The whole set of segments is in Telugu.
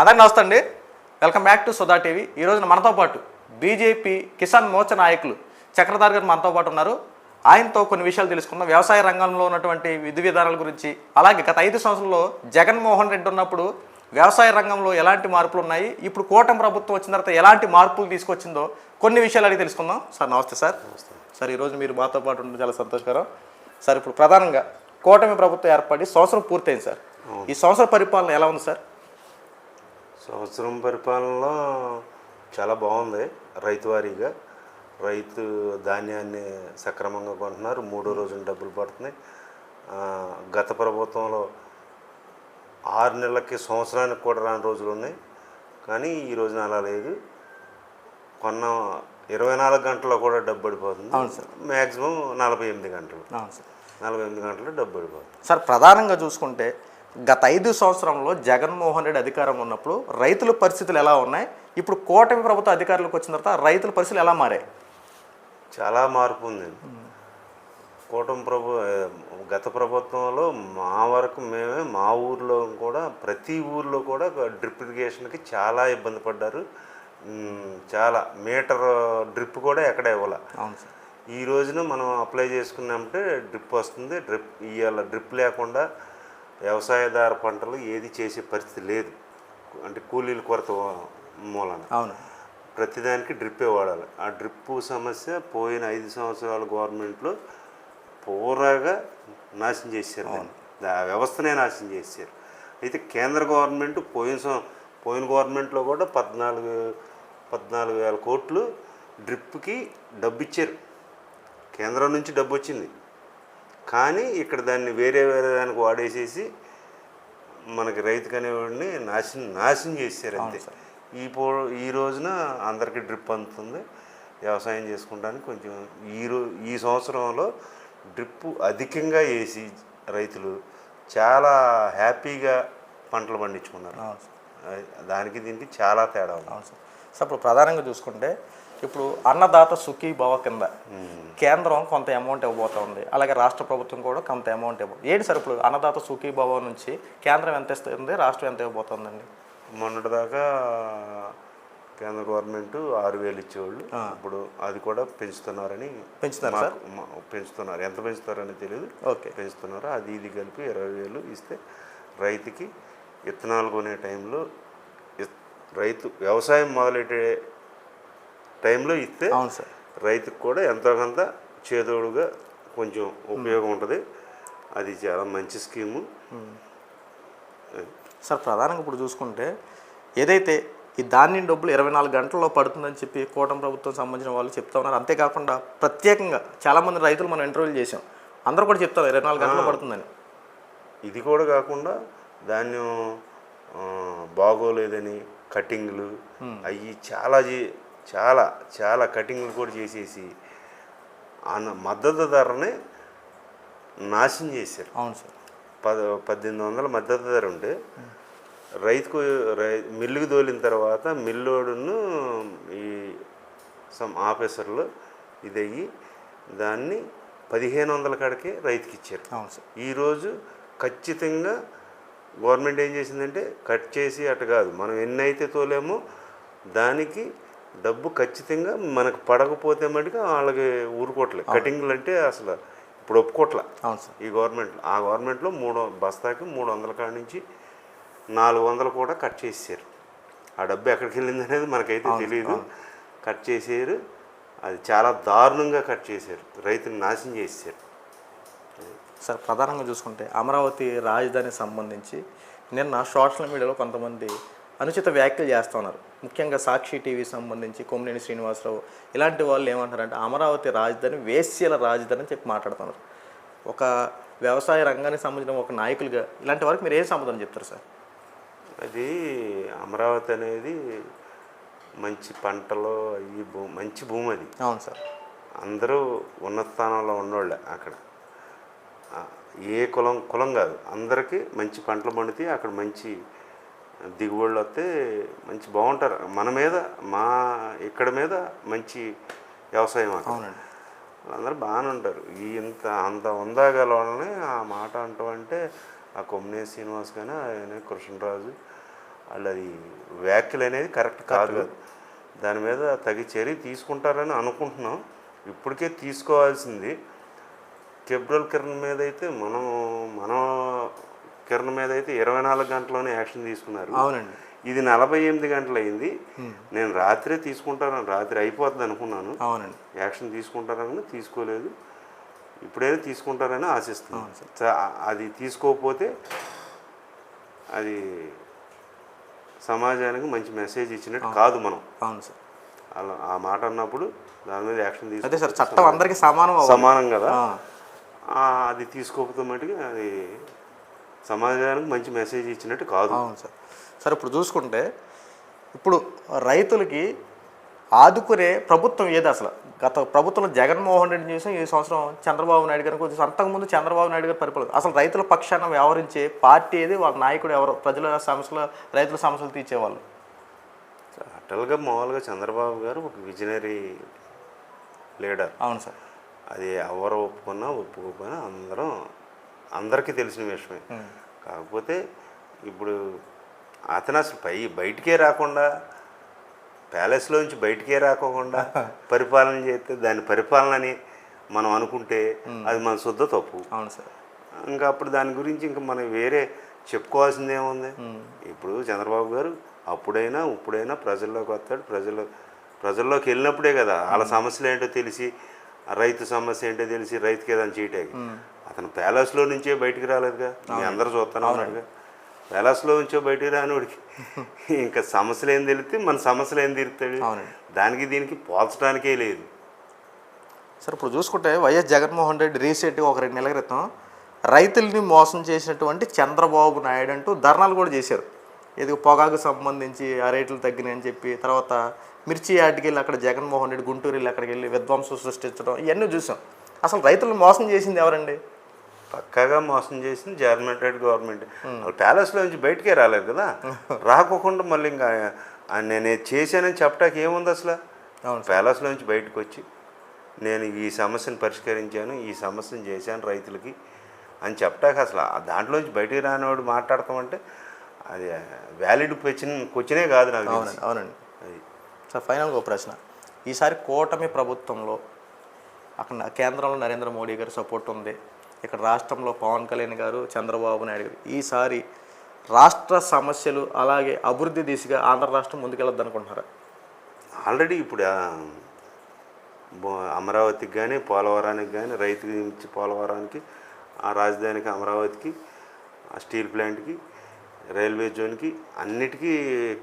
అందరికీ నమస్తే అండి. Welcome back to Sudha TV. ఈ రోజున మనతో పాటు బీజేపీ కిసాన్ మోర్చా నాయకులు చక్రధార్ గారు మనతో పాటు ఉన్నారు. ఆయనతో కొన్ని విషయాలు తెలుసుకుందాం. వ్యవసాయ రంగంలో ఉన్నటువంటి విధి విధానాల గురించి అలాగే గత ఐదు సంవత్సరంలో జగన్మోహన్ రెడ్డి ఉన్నప్పుడు వ్యవసాయ రంగంలో ఎలాంటి మార్పులు ఉన్నాయి? ఇప్పుడు కూటమి ప్రభుత్వం వచ్చిన తర్వాత ఎలాంటి మార్పులు తీసుకొచ్చిందో కొన్ని విషయాలు అడిగి తెలుసుకుందాం. సార్ నమస్తే సార్. సార్ ఈరోజు మీరు మాతో పాటు ఉండడం చాలా సంతోషకరం. సార్ ఇప్పుడు ప్రధానంగా కూటమి ప్రభుత్వం ఏర్పడి సంవత్సరం పూర్తయింది సార్. ఈ సంవత్సర పరిపాలన ఎలా ఉంది సార్? సంవత్సరం పరిపాలనలో చాలా బాగుంది. రైతు వారీగా రైతు ధాన్యాన్ని సక్రమంగా కొంటున్నారు. మూడో రోజున డబ్బులు పడుతున్నాయి. గత ప్రభుత్వంలో ఆరు నెలలకి సంవత్సరానికి కూడా రాని రోజులు ఉన్నాయి. కానీ ఈ రోజున అలా లేదు. కొన్న ఇరవై నాలుగు గంటల్లో కూడా డబ్బు పడిపోతుంది. అవును సార్. మ్యాక్సిమం నలభై ఎనిమిది గంటలు. అవును సార్. నలభై ఎనిమిది గంటలు డబ్బు పడిపోతుంది. సార్ ప్రధానంగా చూసుకుంటే గత ఐదు సంవత్సరంలో జగన్మోహన్ రెడ్డి అధికారం ఉన్నప్పుడు రైతుల పరిస్థితులు ఎలా ఉన్నాయి? ఇప్పుడు కూటమి ప్రభుత్వ అధికారులకు వచ్చిన తర్వాత రైతుల పరిస్థితులు ఎలా మారాయి? చాలా మార్పు ఉంది. కూటమి ప్రభు గత ప్రభుత్వంలో మా వరకు మేమే మా ఊర్లో కూడా ప్రతి ఊర్లో కూడా డ్రిప్ ఇరిగేషన్కి చాలా ఇబ్బంది పడ్డారు. చాలా. మీటర్ డ్రిప్ కూడా ఎక్కడ ఇవ్వాల. అవును సార్. ఈ రోజున మనం అప్లై చేసుకున్నామంటే డ్రిప్ వస్తుంది. డ్రిప్ ఇవాళ డ్రిప్ లేకుండా వ్యవసాయదార పంటలు ఏది చేసే పరిస్థితి లేదు. అంటే కూలీల కొరత మూలన అవును. ప్రతిదానికి డ్రిప్పే వాడాలి. ఆ డ్రిప్ సమస్య పోయిన ఐదు సంవత్సరాల గవర్నమెంట్లో పూరాగా నాశనం చేశారు. ఆ వ్యవస్థనే నాశనం చేశారు. అయితే కేంద్ర గవర్నమెంట్ పోయిన పోయిన గవర్నమెంట్లో కూడా పద్నాలుగు పద్నాలుగు వేల కోట్లు డ్రిప్కి డబ్బు ఇచ్చారు కేంద్రం నుంచి డబ్బు వచ్చింది కానీ ఇక్కడ దాన్ని వేరే వేరే దానికి వాడేసేసి మనకి రైతుకు అనేవాడిని నాశనం నాశనం చేశారు అంతే. ఈ పో ఈ రోజున అందరికీ డ్రిప్ అందుతుంది. వ్యవసాయం చేసుకుంటానికి కొంచెం ఈ రో ఈ సంవత్సరంలో డ్రిప్ అధికంగా వేసి రైతులు చాలా హ్యాపీగా పంటలు పండించుకున్నారు. దానికి దీనికి చాలా తేడా ఉంది. సార్ ఇప్పుడు ప్రధానంగా చూసుకుంటే ఇప్పుడు అన్నదాత సుఖీ భవ కింద కేంద్రం కొంత అమౌంట్ ఇవ్వబోతోంది అలాగే రాష్ట్ర ప్రభుత్వం కూడా కొంత అమౌంట్ ఇవ్వ ఏంటి సార్ ఇప్పుడు అన్నదాత సుఖీ భవ నుంచి కేంద్రం ఎంత ఇస్తుంది రాష్ట్రం ఎంత ఇవ్వబోతోందండి? మొన్నటిదాకా కేంద్ర గవర్నమెంట్ ఆరు వేలు ఇచ్చేవాళ్ళు. ఇప్పుడు అది కూడా పెంచుతున్నారని పెంచుతున్నారా సార్? పెంచుతున్నారు. ఎంత పెంచుతారని తెలియదు ఓకే. పెంచుతున్నారు. అది ఇది కలిపి ఇరవై వేలు ఇస్తే రైతుకి విత్తనాలు కొనే టైంలో రైతు వ్యవసాయం మొదలెట్టే టైంలో ఇస్తే అవును సార్. రైతుకు కూడా ఎంతో కొంత చేదోడుగా కొంచెం ఉపయోగం ఉంటుంది. అది చాలా మంచి స్కీము. సార్ ప్రధానంగా ఇప్పుడు చూసుకుంటే ఏదైతే ఈ ధాన్యం డబ్బులు ఇరవై నాలుగు గంటల్లో పడుతుందని చెప్పి కూటమి ప్రభుత్వం సంబంధించిన వాళ్ళు చెప్తా ఉన్నారు. అంతేకాకుండా ప్రత్యేకంగా చాలామంది రైతులు మనం ఇంటర్వ్యూలు చేసాం అందరూ కూడా చెప్తారు ఇరవై నాలుగు గంటల్లో పడుతుందని. ఇది కూడా కాకుండా ధాన్యం బాగోలేదని కటింగ్లు అవి చాలా చాలా చాలా కటింగ్లు కూడా చేసేసి అన్న మద్దతు ధరని నాశనం చేశారు. అవును సార్. పద పద్దెనిమిది వందల మద్దతు ధర ఉంటే రైతుకు రై మిల్లుకు తోలిన తర్వాత మిల్లోడును ఈ సమ్ ఆఫీసర్లు ఇదయ్యి దాన్ని పదిహేను వందల కాడికే రైతుకి ఇచ్చారు. అవును సార్. ఈరోజు ఖచ్చితంగా గవర్నమెంట్ ఏం చేసిందంటే కట్ చేసి అటు కాదు మనం ఎన్ని అయితే తోలేమో దానికి డబ్బు ఖచ్చితంగా మనకు పడకపోతే మటుకు వాళ్ళకి ఊరుకోవట్లేదు కటింగ్లు అంటే అసలు ఇప్పుడు అవును సార్. ఈ గవర్నమెంట్ ఆ గవర్నమెంట్లో మూడు బస్తాకి మూడు వందల కాడ నుంచి నాలుగు వందలు కూడా కట్ చేసేసారు. ఆ డబ్బు ఎక్కడికి వెళ్ళింది అనేది మనకైతే తెలియదు కట్ చేసేరు. అది చాలా దారుణంగా కట్ చేశారు రైతుని నాశనం చేసేసారు. సార్ ప్రధానంగా చూసుకుంటే అమరావతి రాజధానికి సంబంధించి నిన్న సోషల్ మీడియాలో కొంతమంది అనుచిత వ్యాఖ్యలు చేస్తూ ఉన్నారు. ముఖ్యంగా సాక్షి టీవీ సంబంధించి కొమ్మినేని శ్రీనివాసరావు ఇలాంటి వాళ్ళు ఏమంటారంటే అమరావతి రాజధాని వేశ్యల రాజధాని అని చెప్పి మాట్లాడుతున్నారు ఒక వ్యవసాయ రంగానికి సంబంధించిన ఒక నాయకులుగా ఇలాంటి వారికి మీరు ఏం సమాధానం చెప్తారు సార్? అది అమరావతి అనేది మంచి పంటలు ఈ భూ మంచి భూమి అది. అవును సార్. అందరూ ఉన్నత స్థానంలో ఉన్నోళ్ళే అక్కడ. ఏ కులం కులం కాదు. అందరికీ మంచి పంటలు పండితే అక్కడ మంచి దిగుబడులు వస్తే మంచి బాగుంటారు. మన మీద మా ఇక్కడ మీద మంచి వ్యవసాయం అవునండి. వాళ్ళందరూ బాగానే ఉంటారు. ఈ ఇంత అంత ఉందాగల వాళ్ళని ఆ మాట అంటాం అంటే ఆ కొమ్మినే శ్రీనివాస్ కానీ ఆయన కృష్ణరాజు. వాళ్ళు అది వ్యాఖ్యలు అనేది కరెక్ట్ కాదు. కదా. దాని మీద తగి చర్య తీసుకుంటారని అనుకుంటున్నాం. ఇప్పటికే తీసుకోవాల్సింది. కెబ్రల్ కిరణ్ మీద అయితే మనం మనం కిరణ్ మీద అయితే ఇరవై నాలుగు గంటల్లోనే యాక్షన్ తీసుకున్నారు. అవునండి. ఇది నలభై ఎనిమిది గంటలు అయింది నేను రాత్రే తీసుకుంటాను రాత్రి అయిపోతుంది అనుకున్నాను. అవునండి. యాక్షన్ తీసుకుంటారని తీసుకోలేదు. ఇప్పుడైనా తీసుకుంటారని ఆశిస్తున్నాను. అది తీసుకోకపోతే అది సమాజానికి మంచి మెసేజ్ ఇచ్చినట్టు కాదు మనం. అవును సార్. అలా ఆ మాట అన్నప్పుడు దాని మీద యాక్షన్ అదే తీసుకు సార్ చట్టం అందరికీ సమానం. సమానం కదా. అది తీసుకోకపోతే మటుకు అది సమాజానికి మంచి మెసేజ్ ఇచ్చినట్టు కాదు. అవును సార్. సార్ ఇప్పుడు చూసుకుంటే ఇప్పుడు రైతులకి ఆదుకునే ప్రభుత్వం ఏది అసలు? గత ప్రభుత్వంలో జగన్మోహన్ రెడ్డి చూసాం ఈ సంవత్సరం చంద్రబాబు నాయుడు గారు కొంచెం అంతకుముందు చంద్రబాబు నాయుడు గారు పరిపాలన అసలు రైతుల పక్షాన వ్యవహరించే పార్టీ ఏది? వాళ్ళ నాయకుడు ఎవరు? ప్రజల సమస్యలు రైతుల సమస్యలు తీర్చేవాళ్ళు. అటల్గా మామూలుగా చంద్రబాబు గారు ఒక విజనరీ లీడర్. అవును సార్. అది ఎవరు ఒప్పుకున్నా ఒప్పుకోకపోయినా అందరం అందరికీ తెలిసిన విషయమే. కాకపోతే ఇప్పుడు అతను అసలు పై బయటికే రాకుండా ప్యాలెస్లో నుంచి బయటికే రాకోకుండా పరిపాలన చేస్తే దాని పరిపాలనని మనం అనుకుంటే అది మన శుద్ధ తప్పు. అవును సార్. ఇంకా అప్పుడు దాని గురించి ఇంకా మనం వేరే చెప్పుకోవాల్సింది ఏముంది? ఇప్పుడు చంద్రబాబు గారు అప్పుడైనా ఇప్పుడైనా ప్రజల్లోకి వస్తాడు. ప్రజల్లో ప్రజల్లోకి వెళ్ళినప్పుడే కదా వాళ్ళ సమస్యలు ఏంటో తెలిసి రైతు సమస్య ఏంటో తెలిసి రైతుకి ఏదైనా చేయటానికి అతను ప్యాలెస్లో నుంచే బయటికి రాలేదుగా. మీ అందరూ చూస్తాను ఉన్నాడుగా. ప్యాలెస్లో నుంచో బయటికి రానివాడికి ఇంకా సమస్యలు ఏం తెలిస్తే మన సమస్యలు ఏం తీరుతాడు. దానికి దీనికి పోల్చడానికే లేదు. సార్ ఇప్పుడు చూసుకుంటే వైఎస్ జగన్మోహన్ రెడ్డి రీసెంట్గా ఒక రెండు నెలల క్రితం రైతుల్ని మోసం చేసినటువంటి చంద్రబాబు నాయుడు అంటూ ధర్నాలు కూడా చేశారు. ఇది పొగాకు సంబంధించి ఆ రేట్లు తగ్గినాయని చెప్పి తర్వాత మిర్చి యార్డ్కి వెళ్ళి అక్కడ జగన్మోహన్ రెడ్డి గుంటూరు వెళ్ళి అక్కడికి వెళ్ళి విధ్వంసం సృష్టించడం ఇవన్నీ చూసాం. అసలు రైతులను మోసం చేసింది ఎవరండి? పక్కాగా మోసం చేసింది జగన్మెంటెడ్ గవర్నమెంట్. వాళ్ళు ప్యాలెస్లో నుంచి బయటికే రాలేదు కదా? రాకోకుండా మళ్ళీ ఇంకా నేను చేశానని చెప్పడానికి ఏముంది అసలు? అవును. ప్యాలెస్లో నుంచి బయటకు వచ్చి నేను ఈ సమస్యను పరిష్కరించాను ఈ సమస్యను చేశాను రైతులకి అని చెప్పడానికి అసలు ఆ దాంట్లోంచి బయటికి రానివాడు మాట్లాడతామంటే అది వ్యాలిడ్ క్వశ్చన్ క్వశ్చనే కాదు నాకు. అవునండి అవునండి. అది. సార్ ఫైనల్గా ఒక ప్రశ్న. ఈసారి కూటమి ప్రభుత్వంలో అక్కడ కేంద్రంలో నరేంద్ర మోడీ గారి సపోర్ట్ ఉంది. ఇక్కడ రాష్ట్రంలో పవన్ కళ్యాణ్ గారు చంద్రబాబు నాయుడు గారు. ఈసారి రాష్ట్ర సమస్యలు అలాగే అభివృద్ధి దిశగా ఆంధ్ర రాష్ట్రం ముందుకెళ్ళొద్దు అనుకుంటున్నారా? ఆల్రెడీ ఇప్పుడు అమరావతికి కానీ పోలవరానికి కానీ రైతు నుంచి పోలవరానికి ఆ రాజధానికి అమరావతికి ఆ స్టీల్ ప్లాంట్కి రైల్వే జోన్కి అన్నిటికీ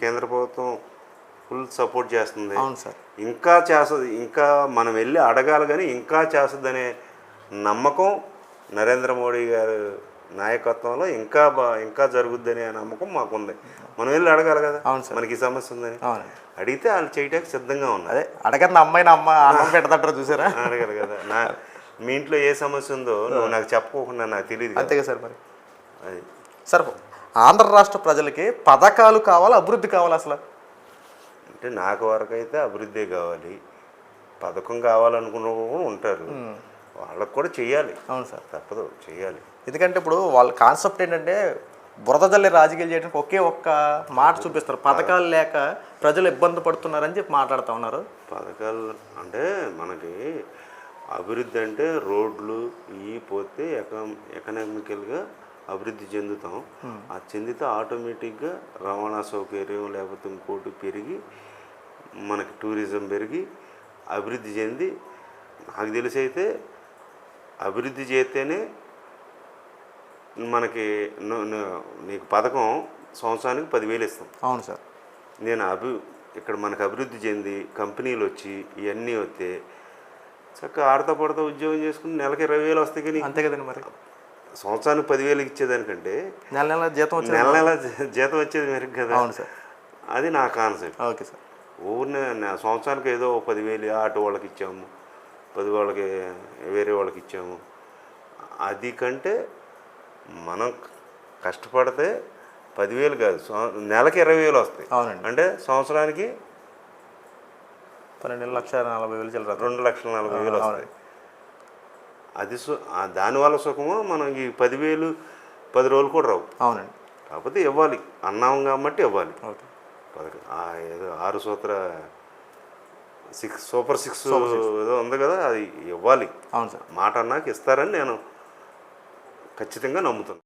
కేంద్ర ప్రభుత్వం ఫుల్ సపోర్ట్ చేస్తుంది. అవును సార్. ఇంకా చేస్తుంది ఇంకా మనం వెళ్ళి అడగాలి కానీ ఇంకా చేస్తుందనే నమ్మకం నరేంద్ర మోడీ గారు నాయకత్వంలో ఇంకా బా ఇంకా జరుగుద్దనే నమ్మకం మాకుంది. మనం వెళ్ళి అడగాలి కదా. అవును సార్. మనకి సమస్య ఉందని. అడిగితే వాళ్ళు చేయడానికి సిద్ధంగా ఉన్నారు. అదే అడగన్న అమ్మాయిని అమ్మ అన్నం పెడతాంటారు చూసారా? అడగాలి కదా. నా మీ ఇంట్లో ఏ సమస్య ఉందో నువ్వు నాకు చెప్పుకోకుండా నాకు తెలియదు. అంతేగా సార్ మరి. అది. సార్ ఆంధ్ర రాష్ట్ర ప్రజలకి పథకాలు కావాలా అభివృద్ధి కావాలా అసలు? అంటే నాకు వరకు అయితే అభివృద్ధి కావాలి. పథకం కావాలనుకున్న కూడా ఉంటారు. వాళ్ళకు కూడా చెయ్యాలి. అవును సార్. తప్పదు చెయ్యాలి. ఎందుకంటే ఇప్పుడు వాళ్ళ కాన్సెప్ట్ ఏంటంటే బురద జల్లి రాజకీయాలు చేయడానికి ఒకే ఒక్క మాట చూపిస్తారు. పథకాలు లేక ప్రజలు ఇబ్బంది పడుతున్నారని చెప్పి మాట్లాడుతూ ఉన్నారు. పథకాలు అంటే మనకి అభివృద్ధి అంటే రోడ్లు ఇవి పోతే ఎకనా ఎకనామికల్గా అభివృద్ధి చెందుతాం. ఆ చెందితే ఆటోమేటిక్గా రవాణా సౌకర్యం లేకపోతే ఇంకోటి పెరిగి మనకి టూరిజం పెరిగి అభివృద్ధి చెంది నాకు తెలిసి అయితే అభివృద్ధి చేస్తేనే మనకి నీకు పథకం సంవత్సరానికి పదివేలు ఇస్తాం. అవును సార్. నేను అభి ఇక్కడ మనకు అభివృద్ధి చెంది కంపెనీలు వచ్చి ఇవన్నీ వస్తే చక్కగా ఆడతా పడతా ఉద్యోగం చేసుకుని నెలకి ఇరవై వేలు వస్తాయి కానీ అంతే కదండి మరి. సంవత్సరానికి పదివేలు ఇచ్చేదానికంటే నెల నెల జీతం వచ్చింది నెల నెల జీతం వచ్చేది మెరుగు కదా? అవును సార్. అది నా కాన్సెప్ట్. Okay sir. ఊరినే సంవత్సరానికి ఏదో పదివేలు ఆటో వాళ్ళకి ఇచ్చాము పది వాళ్ళకి వేరే వాళ్ళకి ఇచ్చాము. అది కంటే మనం కష్టపడితే పదివేలు కాదు నెలకి ఇరవై వేలు వస్తాయి. అవునండి. అంటే సంవత్సరానికి పన్నెండు లక్షల నలభై వేలు చిల్లర. రెండు లక్షల నలభై వేలు వస్తాయి. అది సు దానివల్ల సుఖము మనం ఈ పదివేలు పది రోజులు కూడా రావు. అవునండి. కాకపోతే ఇవ్వాలి. అన్నాం కాబట్టి ఇవ్వాలి. ఏదో ఆరు సూత్ర సిక్స్ సూపర్ సిక్స్. ఏదో ఉంది కదా అది ఇవ్వాలి. అవును సార్. మాట అన్నాక ఇస్తారని నేను ఖచ్చితంగా నమ్ముతున్నాను.